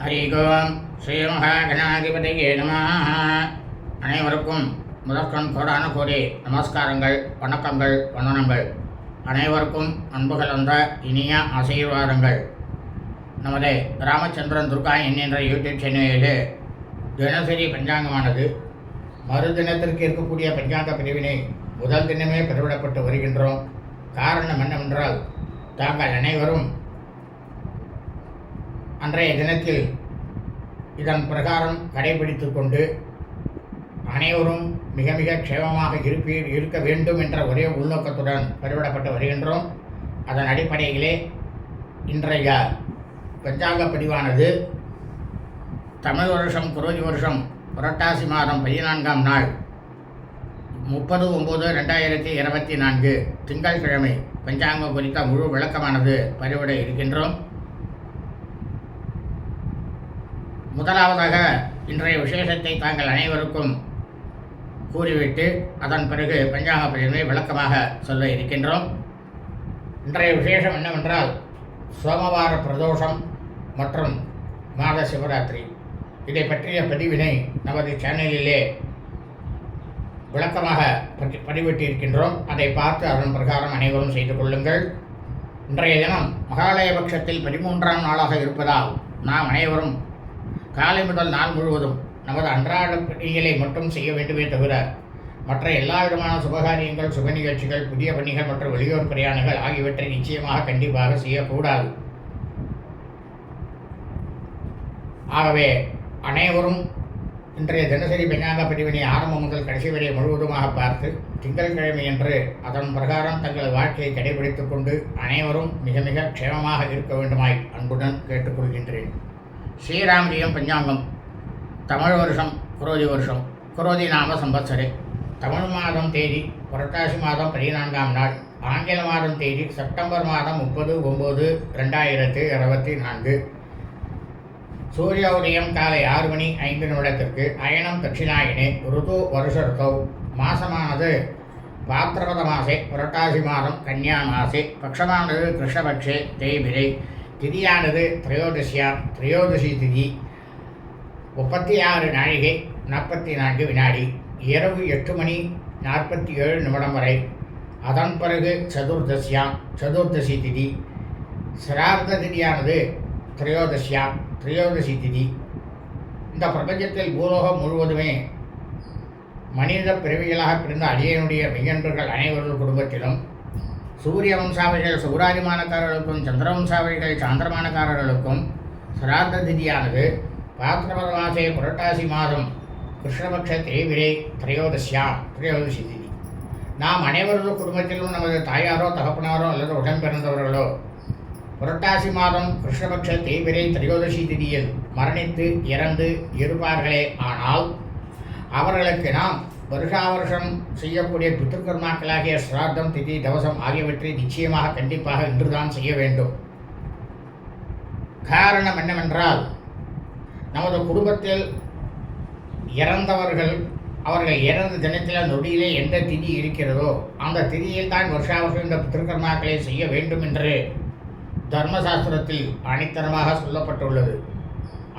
ஹரி ஓம் ஸ்ரீ மகாகணாதிபதியே நம. அனைவருக்கும் முதற்கண் கோடான கோடி நமஸ்காரங்கள் வணக்கங்கள் வண்ணனங்கள் அனைவருக்கும் அன்பு கலந்த இனிய ஆசீர்வாதங்கள். நமது ராமச்சந்திரன் துர்கா என்கின்ற யூடியூப் சேனலிலே தினசரி பஞ்சாங்கமானது. மறுதினத்திற்கு இருக்கக்கூடிய பஞ்சாங்க பிரிவினை முதல் தினமே பெருவிடப்பட்டு வருகின்றோம். காரணம் என்னவென்றால் தாங்கள் அனைவரும் அன்றைய தினத்தில் இதன் பிரகாரம் கடைபிடித்து கொண்டு அனைவரும் மிக மிக க்ஷேமமாக இருப்பீர் இருக்க வேண்டும் என்ற ஒரே உள்நோக்கத்துடன் பெருவிடப்பட்டு வருகின்றோம். அதன் அடிப்படையிலே இன்றைய பஞ்சாங்க பதிவானது தமிழ் வருஷம் குரோஜி வருஷம் புரட்டாசி மாதம் பதினான்காம் நாள் முப்பது ஒம்பது ரெண்டாயிரத்தி இருபத்தி நான்கு திங்கட்கிழமை பஞ்சாங்கம் குறித்த முழு விளக்கமானது பதிவிட இருக்கின்றோம். முதலாவதாக இன்றைய விசேஷத்தை தாங்கள் அனைவருக்கும் கூறிவிட்டு அதன் பிறகு பஞ்சாங்க பதிவை விளக்கமாக சொல்ல இருக்கின்றோம். இன்றைய விசேஷம் என்னவென்றால் சோமவார பிரதோஷம் மற்றும் மாத சிவராத்திரி. இதை பற்றிய பதிவினை நமது சேனலிலே விளக்கமாக பற்றி பதிவிட்டு இருக்கின்றோம் அதை பார்த்து அதன் பிரகாரம் அனைவரும் செய்து கொள்ளுங்கள். இன்றைய தினம் மகாலயபட்சத்தில் பதிமூன்றாம் நாளாக இருப்பதால் நாம் அனைவரும் காலை முதல் நாள் முழுவதும் நமது அன்றாட பணிகளை மட்டும் செய்ய வேண்டுமே தவிர மற்ற எல்லா விதமான சுபகாரியங்கள் சுப நிகழ்ச்சிகள் புதிய பணிகள் மற்றும் வெளியூர் பிரயாணங்கள் ஆகியவற்றை நிச்சயமாக கண்டிப்பாக செய்யக்கூடாது. ஆகவே அனைவரும் இன்றைய தினசரி பஞ்சாங்க பிரிவினை ஆரம்பம் முதல் கடைசி வரை முழுவதுமாக பார்த்து திங்கட்கிழமை என்று அதன் பிரகாரம் தங்கள் வாழ்க்கையை கடைபிடித்துக் கொண்டு அனைவரும் மிக மிக க்ஷேமமாக இருக்க வேண்டுமாய் அன்புடன் கேட்டுக்கொள்கின்றேன். ஸ்ரீராமஜியம் பஞ்சாங்கம். தமிழ் வருஷம் குரோதி வருஷம். குரோதி நாம சம்பத்சரே. தமிழ் மாதம் தேதி புரட்டாசி மாதம் பதினான்காம் நாள். ஆங்கில மாதம் தேதி செப்டம்பர் மாதம் முப்பது ஒம்பது ரெண்டாயிரத்து இருபத்தி நான்கு. சூரிய உதயம் காலை ஆறு மணி ஐந்து நிமிடத்திற்கு அயனம் தட்சிணாயினே ருது வருஷ மாசமானது பாத்திரபத மாசே புரட்டாசி மாதம் கன்னியா மாசே. பக்ஷமானது கிருஷ்ணபக்ஷே தேய்பிரை. திதியானது திரையோதசியா திரையோதசி திதி முப்பத்தி ஆறு நாழிகை நாற்பத்தி நான்கு வினாடி இரவு எட்டு மணி நாற்பத்தி ஏழு நிமிடம் வரை. அதன் பிறகு சதுர்தசியாம் சதுர்தசி திதி. சிரார்த்த திதியானது திரையோதசியாம் திரையோதசி திதி. இந்த பிரபஞ்சத்தில் பூலோகம் முழுவதுமே மனித பிறவிகளாக பிறந்த அடியனுடைய மெய்யன்பர்கள் அனைவரது குடும்பத்திலும் சூரிய வம்சாவளிகள் சௌராதிமானக்காரர்களுக்கும் சந்திரவம்சாவளிகள் சாந்திரமானக்காரர்களுக்கும் சிராத்த திதியானது பாத்திரபத மாசே புரட்டாசி மாதம் கிருஷ்ணபக்ஷ தேவிரை திரையோதசியாம் திரையோதசி திதி. நாம் அனைவரது குடும்பத்திலும் நமது தாயாரோ தகப்பனாரோ அல்லது உடன் பிறந்தவர்களோ புரட்டாசி மாதம் கிருஷ்ணபக்ஷ தேய்பிரை திரையோதசி திதியில் மரணித்து இறந்து இருப்பார்களே ஆனால் அவர்களுக்கு நாம் வருஷா வருஷம் செய்யக்கூடிய பித்திருக்கர்மாக்களாகிய சிராத்தம் திதி தவசம் ஆகியவற்றை நிச்சயமாக கண்டிப்பாக இன்றுதான் செய்ய வேண்டும். காரணம் என்னவென்றால் நமது குடும்பத்தில் இறந்தவர்கள் அவர்கள் இறந்த தினத்தில் நொடியிலே எந்த திதி இருக்கிறதோ அந்த திதியில் தான் வருஷா வருஷம் இந்த பித்திருக்கர்மாக்களை செய்ய வேண்டும் என்று தர்மசாஸ்திரத்தில் அனைத்தனமாக சொல்லப்பட்டுள்ளது.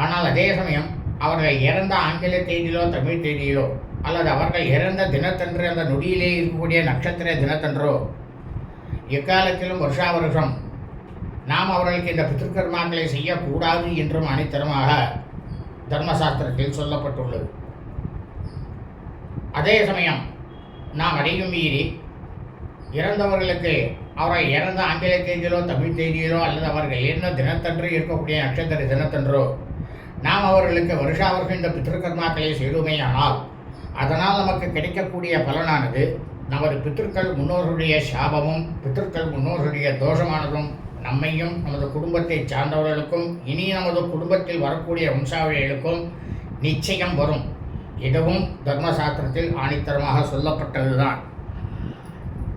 ஆனால் அதே சமயம் அவர்கள் இறந்த ஆங்கில தேதியிலோ தமிழ் தேதியிலோ அல்லது அவர்கள் இறந்த தினத்தன்று அந்த நொடியிலே இருக்கக்கூடிய நட்சத்திர தினத்தன்றோ? எக்காலத்திலும் வருஷா வருஷம் நாம் அவர்களுக்கு இந்த பித்திருக்கர்மாக்களை செய்யக்கூடாது என்றும் அனைத்தரமாக தர்மசாஸ்திரத்தில் சொல்லப்பட்டுள்ளது. அதே சமயம் நாம் அதையும் மீறி இறந்தவர்களுக்கு அவரை இறந்த ஆங்கில தேதியிலோ தமிழ் தேதியிலோ அல்லது அவர்கள் என்ன தினத்தன்று இருக்கக்கூடிய நட்சத்திர தினத்தன்றோ நாம் அவர்களுக்கு வருஷா வருஷம் இந்த பித்திருக்கர்மாக்களை செய்துமேயானால் அதனால் நமக்கு கிடைக்கக்கூடிய பலனானது நமது பித்திருக்கள் முன்னோர்களுடைய சாபமும் பித்திருக்கள் முன்னோர்களுடைய தோஷமானதும் நம்மையும் நமது குடும்பத்தை சார்ந்தவர்களுக்கும் இனி நமது குடும்பத்தில் வரக்கூடிய வம்சாவளிகளுக்கும் நிச்சயம் வரும். இதுவும் தர்மசாஸ்திரத்தில் ஆணித்தரமாக சொல்லப்பட்டதுதான்.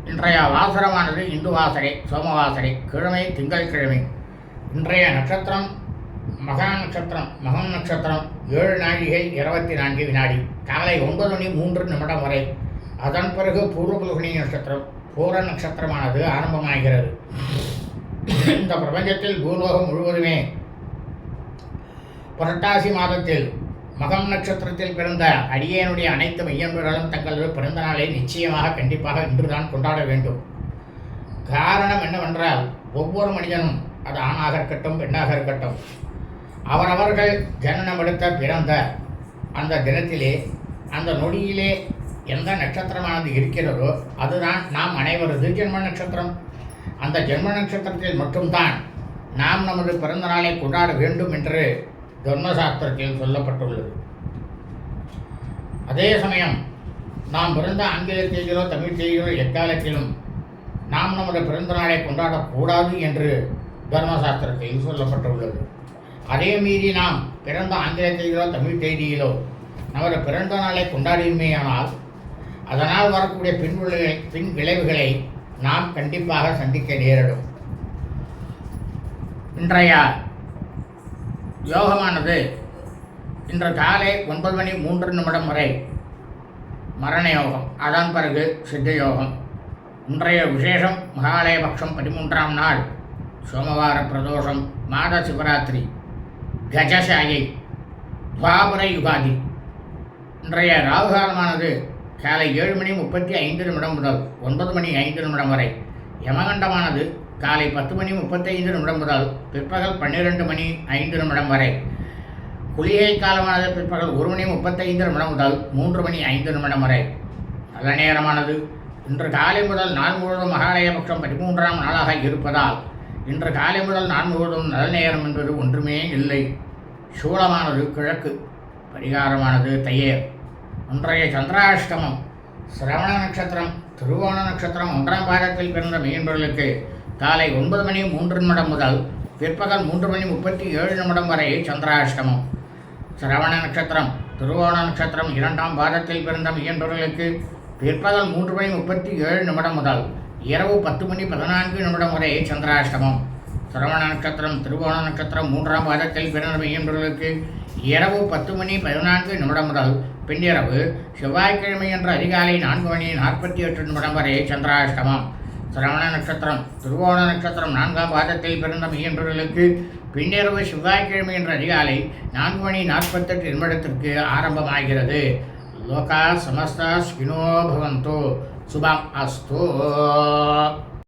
இன்றைய வாசரமானது இந்து வாசரை சோமவாசரை கிழமை திங்கட்கிழமை இன்றைய நட்சத்திரம் மகா நட்சத்திரம் மகம் நட்சத்திரம் ஏழு நாழிகை இருபத்தி நான்கு வினாடி. காலை ஒன்பது மணி மூன்று நிமிடம் வரை. அதன் பிறகு பூர்வபுல்குனி நட்சத்திரம் பூர நட்சத்திரமானது ஆரம்பமாகிறது. இந்த பிரபஞ்சத்தில் பூலோகம் முழுவதுமே புரட்டாசி மாதத்தில் மகம் நட்சத்திரத்தில் பிறந்த அடியேனுடைய அனைத்து மையன்பர்களும் தங்களது பிறந்த நாளை நிச்சயமாக கண்டிப்பாக இன்றுதான் கொண்டாட வேண்டும். காரணம் என்னவென்றால் ஒவ்வொரு மனிதனும் அது ஆணாக இருக்கட்டும் பெண்ணாக இருக்கட்டும். அவரவர்கள் ஜனனமெடுத்த பிறந்த அந்த தினத்திலே அந்த நொடியிலே எந்த நட்சத்திரமானது இருக்கிறதோ அதுதான் நாம் அனைவரது ஜென்ம நட்சத்திரம். அந்த ஜென்ம நட்சத்திரத்தில் மட்டும்தான் நாம் நமது பிறந்த நாளை கொண்டாட வேண்டும் என்று தர்மசாஸ்திரத்தில் சொல்லப்பட்டுள்ளது. அதே சமயம் நாம் பிறந்த ஆங்கில தேதியிலோ தமிழ் தேதியிலோ எக்காலத்திலும் நாம் நமது பிறந்த நாளை கொண்டாடக்கூடாது என்று தர்மசாஸ்திரத்தில் சொல்லப்பட்டுள்ளது. அதே மீறி நாம் பிறந்த ஆங்கில தேதியிலோ தமிழ் தேதியிலோ நமது பிறந்த நாளை கொண்டாடியுமேயானால் அதனால் வரக்கூடிய பின் பின் விளைவுகளை நாம் கண்டிப்பாக சந்திக்க நேரிடும். இன்றைய யோகமானது இன்று காலை ஒன்பது மணி மூன்று நிமிடம் வரை மரண யோகம். அதன் பிறகு சித்த யோகம். இன்றைய விசேஷம் மகாலயபக்ஷம் பதிமூன்றாம் நாள் சோமவார பிரதோஷம் மாத சிவராத்திரி. கஜசாயை துவாபர யுகாதி இன்றைய ராகுகாலமானது காலை ஏழு மணி முப்பத்தி ஐந்து நிமிடம் முதல் ஒன்பது மணி ஐந்து நிமிடம் வரை. யமகண்டமானது காலை பத்து மணி முப்பத்தைந்து நிமிடம் முதல் பிற்பகல் பன்னிரெண்டு மணி ஐந்து நிமிடம் வரை. குளிகை காலமானது பிற்பகல் ஒரு மணி முப்பத்தைந்து நிமிடம் முதல் மூன்று மணி ஐந்து நிமிடம் வரை. நல்ல நேரமானது. இன்று காலை முதல் நாள் முழுவதும் மகாலயபக்ஷம் பதிமூன்றாம் நாளாக இருப்பதால் இன்று காலை முதல் நான் முழுவதும் நல்ல நேரம் என்பது ஒன்றுமே இல்லை. சூளமானது கிழக்கு பரிகாரமானது தையர். இன்றைய சந்திராஷ்டமம் சிரவண நட்சத்திரம் திருவோண நட்சத்திரம் ஒன்றாம் பாகத்தில் பிறந்த மீன்பர்களுக்கு காலை ஒன்பது மணி மூன்று நிமிடம் முதல் பிற்பகல் மூன்று மணி முப்பத்தி ஏழு நிமிடம் வரை சந்திராஷ்டமம். சிரவண நட்சத்திரம் திருவோண நட்சத்திரம் இரண்டாம் பாதத்தில் பிறந்த மீன்பர்களுக்கு பிற்பகல் மூன்று மணி முப்பத்தி ஏழு நிமிடம் முதல் இரவு பத்து மணி பதினான்கு நிமிடம் வரை சந்திராஷ்டமம். சிரவண நட்சத்திரம் திருவோண நட்சத்திரம் மூன்றாம் பாதத்தில் பிறந்த இரவு பத்து மணி பதினான்கு நிமிடம் முதல் பின்னிரவு செவ்வாய்க்கிழமை என்ற அதிகாலை நான்கு மணி நாற்பத்தி எட்டு நிமிடம் வரை சந்திராஷ்டமம். சிரவண நட்சத்திரம் திருவோண நட்சத்திரம் நான்காம் பாதத்தில் பிறந்த மீன்பர்களுக்கு பின்னிரவு செவ்வாய்க்கிழமை என்ற அதிகாலை நான்கு மணி நாற்பத்தெட்டு நிமிடத்திற்கு ஆரம்பமாகிறது. லோகா சமஸ்தா ஸ்கினோ பவந்தோ. శుభం అస్తు.